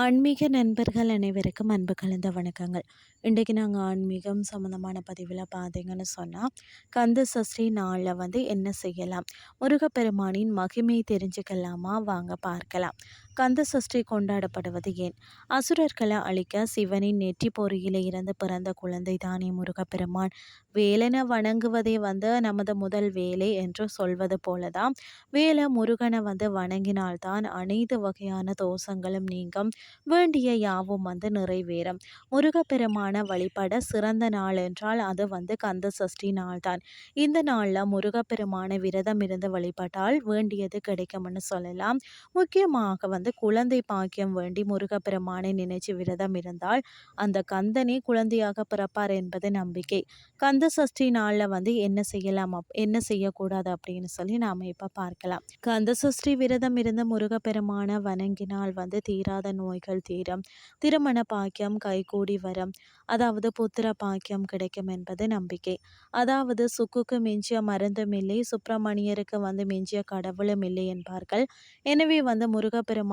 ஆன்மீக நண்பர்கள் அனைவருக்கும் அன்பு கலந்த வணக்கங்கள். இன்றைக்கு நாங்கள் ஆன்மீகம் சம்மந்தமான பதிவில் பார்த்தீங்கன்னு சொன்னால் கந்த சஷ்டி நாளில் வந்து என்ன செய்யலாம்? முருகப்பெருமானின் மகிமையை தெரிஞ்சுக்கலாமா? வாங்க பார்க்கலாம். கந்த சஷ்டி கொண்டாடப்படுவது ஏன்? அசுரர்களை அழிக்க சிவனின் நெற்றி பொறியில இருந்து பிறந்த குழந்தை தானே முருகப்பெருமான். வேலனை வணங்குவதே வந்து நமது முதல் வேலை என்று சொல்வது போலதான் வேலை முருகனை வந்து வணங்கினால்தான் அனைத்து வகையான தோஷங்களும் நீங்கும். வேண்டிய யாவும் வந்து நிறைவேறும். முருகப்பெருமான வழிபட சிறந்த நாள் என்றால் அது வந்து கந்த சஷ்டி நாள் தான் இந்த நாளில் முருகப்பெருமான விரதம் இருந்து வழிபட்டால் வேண்டியது கிடைக்கும்னு சொல்லலாம். முக்கியமாக வந்து குழந்தை பாக்கியம் வேண்டி முருகப்பெருமானை நினைச்சு விரதம் இருந்தால் அந்த கந்தனே குழந்தையாக பிறப்பார் என்பது நம்பிக்கை. கந்த சஷ்டி நாளில் வந்து என்ன செய்யலாம் என்ன செய்யக்கூடாது அப்படின்னு சொல்லி நாம் இப்போ பார்க்கலாம். கந்த சஷ்டி விரதம் இருந்த முருகப்பெருமான வணங்கினால் வந்து தீராத நோய்கள் தீரும். திருமண பாக்கியம் கைகூடி வரும் அதாவது புத்திர பாக்கியம் கிடைக்கும் என்பது நம்பிக்கை. அதாவது சுக்குக்கு மிஞ்சிய மருந்தும் இல்லை சுப்பிரமணியருக்கு வந்து மிஞ்சிய கடவுளும் இல்லை என்பார்கள். எனவே வந்து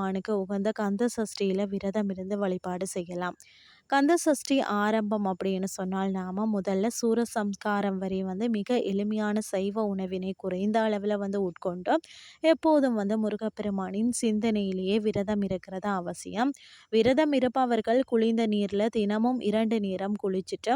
முருகப்பெருமானுக்கு உகந்த கந்த சஷ்டியில் விரதம் இருந்து வழிபாடு செய்யலாம். கந்த சஷ்டி ஆரம்பம் அப்படின்னு சொன்னால் நாம் முதல்ல சூரசம்ஸ்காரம் வரை வந்து மிக எளிமையான சைவ உணவினை குறைந்த அளவில் வந்து உட்கொண்டு எப்போதும் வந்து முருகப்பெருமானின் சிந்தனையிலேயே விரதம் இருக்கிறது அவசியம். விரதம் இருப்பவர்கள் குளிர்ந்த நீரில் தினமும் இரண்டு நேரம் குளிச்சுட்டு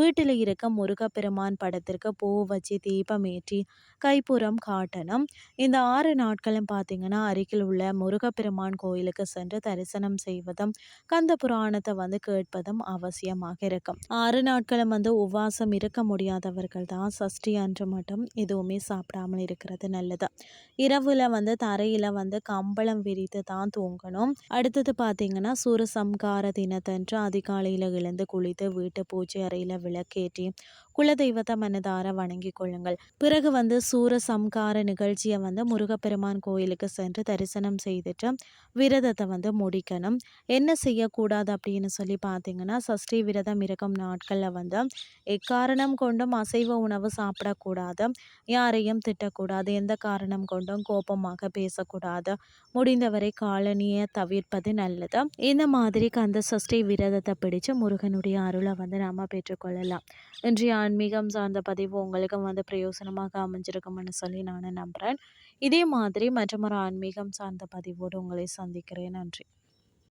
வீட்டில் இருக்க முருகப்பெருமான் படத்திற்கு பூ வச்சு தீபம் ஏற்றி கைப்புறம் காட்டணும். இந்த ஆறு நாட்களும் பார்த்தீங்கன்னா அருகில் உள்ள முருகப்பெருமான் கோயிலுக்கு சென்று தரிசனம் செய்வதும் கந்த புராணத்தை வந்து கேட்பதும் அவசியமாக இருக்கும். ஆறு நாட்களும் வந்து உபவாசம் இருக்க முடியாதவர்கள் தான் சஷ்டி அன்று மட்டும் எதுவுமே சாப்பிடாமல் இருக்கிறது நல்லது. இரவில் வந்து தரையில் வந்து கம்பளம் விரித்து தான் தூங்கணும். அடுத்தது பார்த்தீங்கன்னா சூரசம்கார தினத்தன்று அதிகாலையில் எழுந்து குளித்து வீட்டு பூஜை அறையில் விளக்கேற்றி குலதெய்வத்தை மனதார வணங்கி கொள்ளுங்கள். பிறகு வந்து சூர சம்கார நிகழ்ச்சியை வந்து முருகப்பெருமான் கோயிலுக்கு சென்று தரிசனம் செய்துட்டு விரதத்தை வந்து முடிக்கணும். என்ன செய்யக்கூடாது அப்படின்னு சொல்லி பார்த்தீங்கன்னா சஷ்டி விரதம் இருக்கும் நாட்களில் வந்து எக்காரணம் கொண்டும் அசைவ உணவு சாப்பிடக்கூடாது. யாரையும் திட்டக்கூடாது. எந்த காரணம் கொண்டும் கோபமாக பேசக்கூடாது. முடிந்தவரை காலனியை தவிர்ப்பது நல்லது. இந்த மாதிரி கந்த சஷ்டி விரதத்தை பிடிச்சு முருகனுடைய அருளை வந்து நாம் பெற்றுக்கொள்ளலாம் இன்றைய ஆன்மீகம் சார்ந்த பதிவு உங்களுக்கு வந்து பிரயோசனமாக அமைஞ்சிருக்கும்னு சொல்லி நான் நம்புகிறேன் இதே மாதிரி மற்றொரு ஆன்மீகம் சார்ந்த பதிவோடு உங்களை சந்திக்கிறேன். நன்றி.